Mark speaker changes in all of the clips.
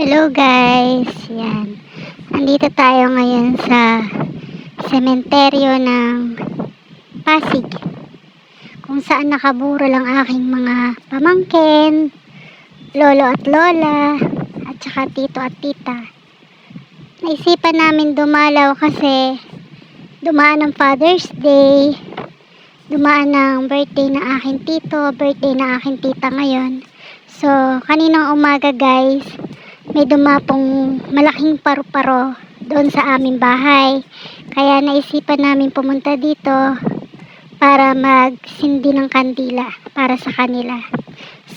Speaker 1: Hello guys, yan. Andito tayo ngayon sa sementeryo ng Pasig. Kung saan nakaburo lang aking mga pamangkin, lolo at lola, at saka tito at tita. Naisipan namin dumalaw kasi dumaan ang Father's Day, dumaan ang birthday ng aking tito, birthday ng aking tita ngayon. So, kaninang umaga guys, may dumapong malaking paru-paro doon sa aming bahay. Kaya naisipan namin pumunta dito para magsindi ng kandila para sa kanila.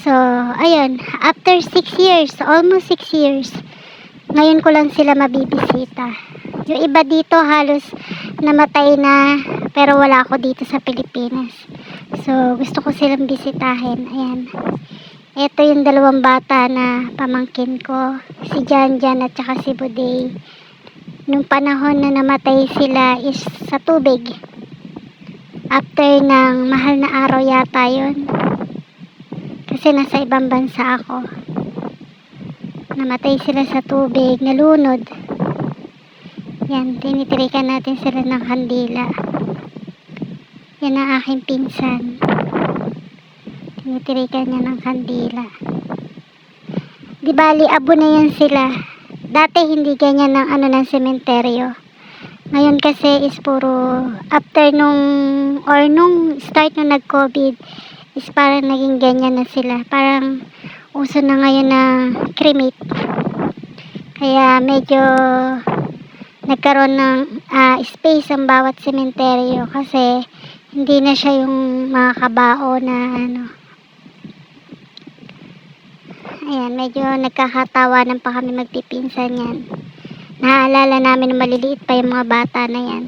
Speaker 1: So, ayun, after 6 years, almost 6 years, ngayon ko lang sila mabibisita. Yung iba dito halos namatay na pero wala ako dito sa Pilipinas. So, gusto ko silang bisitahin. Ayan. Ito yung dalawang bata na pamangkin ko, si Jan Jan at saka si Buday. Nung panahon na namatay sila is sa tubig. After ng mahal na araw yata yon. Kasi nasa ibang bansa ako. Namatay sila sa tubig, nalunod. Yan, tinitirikan natin sila ng kandila. Yan ang aking pinsan tinitirikan niya ng kandila. Di bali, abo na yan sila. Dati hindi ganyan ng ano ng sementeryo. Ngayon kasi is puro after nung or nung start nung nag-COVID is parang naging ganyan na sila. Parang uso na ngayon na cremate. Kaya medyo nagkaroon ng ah, space ang bawat sementeryo kasi hindi na siya yung mga kabao na ano Ayan, medyo nagkakatawanan pa kami magpipinsan yan. Naaalala namin na maliliit pa yung mga bata na yan.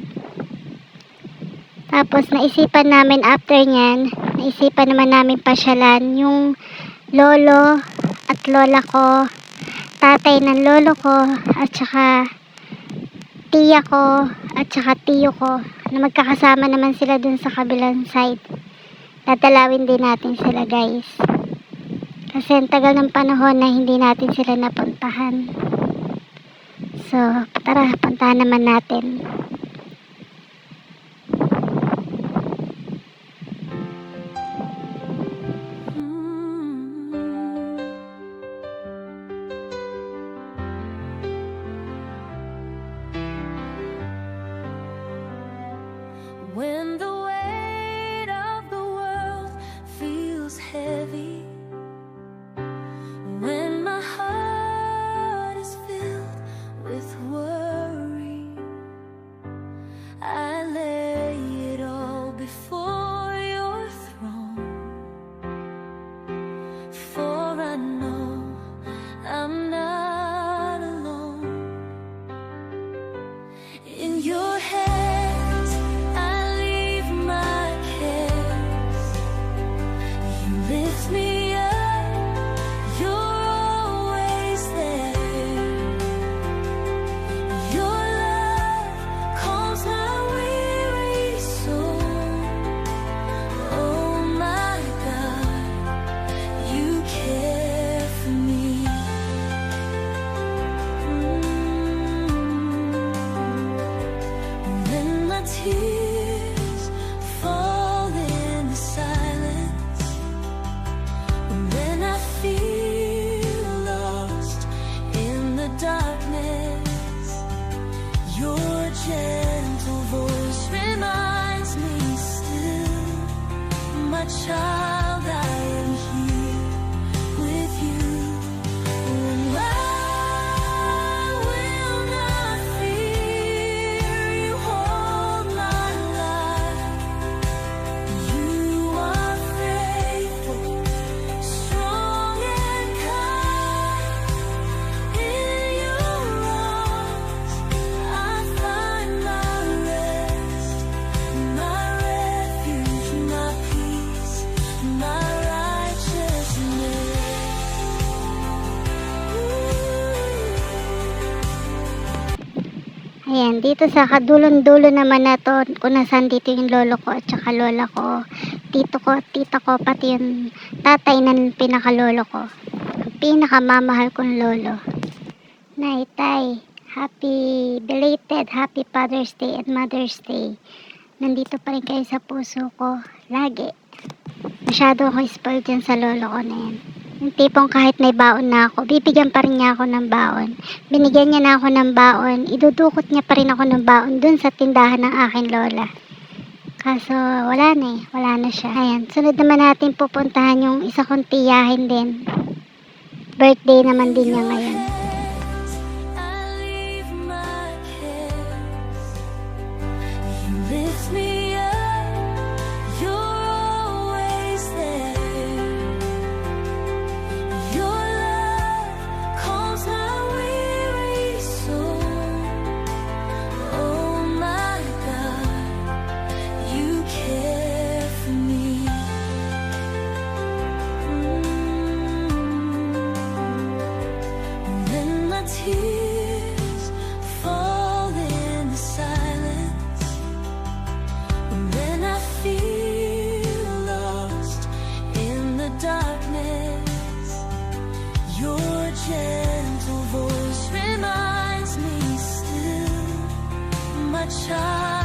Speaker 1: Tapos naisipan namin after nyan, naisipan naman namin pasyalan yung lolo at lola ko, tatay ng lolo ko, at saka tiya ko, at saka tiyo ko, na magkakasama naman sila dun sa kabilang side. Tatalawin din natin sila guys. Kasi ang tagal ng panahon na hindi natin sila napuntahan. So, tara, puntahan naman natin.
Speaker 2: Gentle voice reminds me still, my child,
Speaker 1: Ayan, dito sa kadulon-dulo naman na to, kung nasan dito yung lolo ko at saka lola ko, tito ko tita ko, pati yung tatay ng pinakalolo ko. Ang pinakamamahal kong lolo. Nay, Tay, happy belated Happy Father's Day and Mother's Day. Nandito pa rin kayo sa puso ko. Lagi. Masyado ako spoiled dyan sa lolo ko na yan. Yung tipong kahit may baon na ako, bibigyan pa rin niya ako ng baon. Binigyan niya na ako ng baon, idudukot niya pa rin ako ng baon dun sa tindahan ng aking lola. Kaso wala na eh, wala na siya. Ayan, sunod naman natin pupuntahan yung isa kong tiyahin din. Birthday naman din niya ngayon. 下。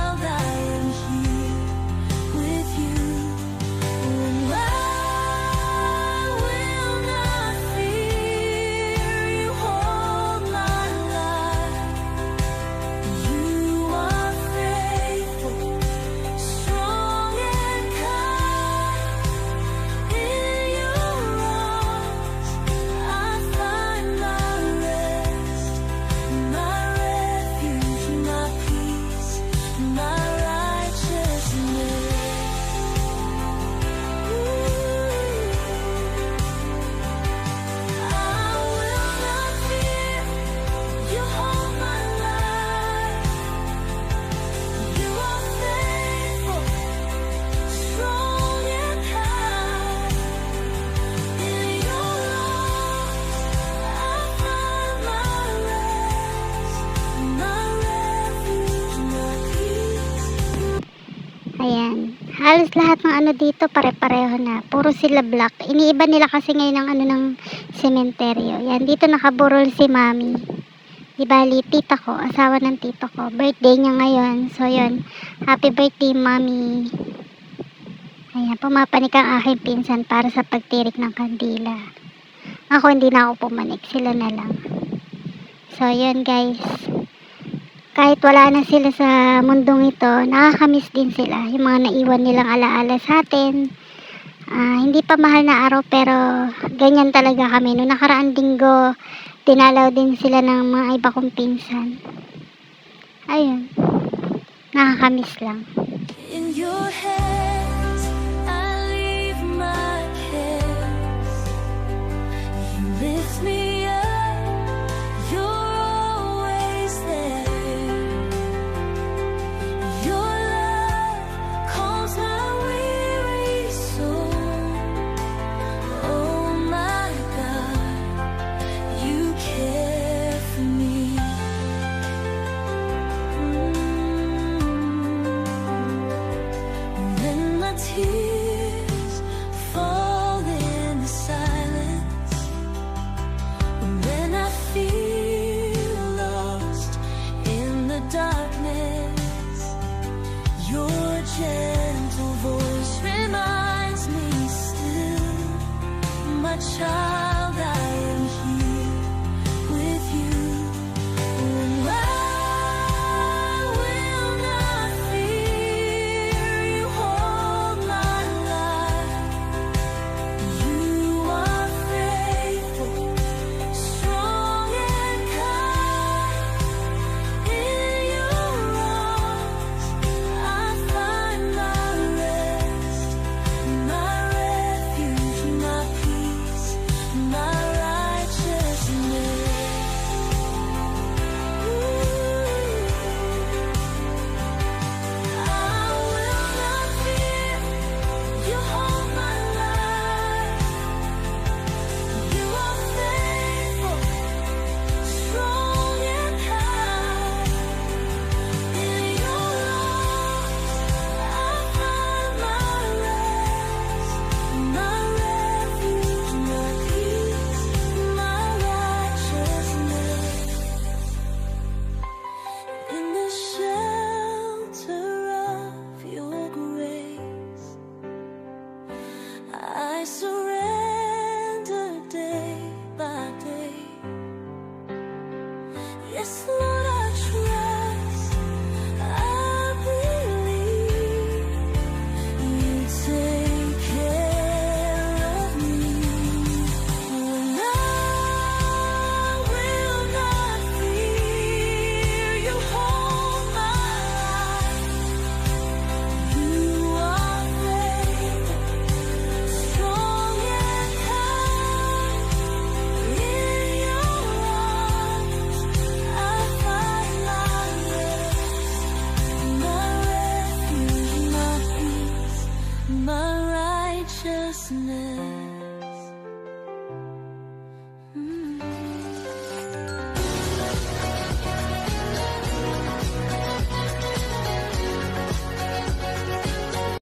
Speaker 1: Halos lahat ng ano dito pare-pareho na. Puro sila black. Iniiba nila kasi ngayon ng ano ng sementeryo. Yan, dito nakaburol si mami. Di bali, tita ko, asawa ng tito ko. Birthday niya ngayon. So, yun. Happy birthday, mami. Ayan, pumapanik ang aking pinsan para sa pagtirik ng kandila. Ako, hindi na ako pumanik. Sila na lang. So, yun guys kahit wala na sila sa mundong ito, nakakamiss din sila. Yung mga naiwan nilang alaala sa atin. Ah, hindi pa mahal na araw pero ganyan talaga kami. Noong nakaraang linggo, tinalaw din sila ng mga iba kong pinsan. Ayun. Nakakamiss lang.
Speaker 2: In your hands,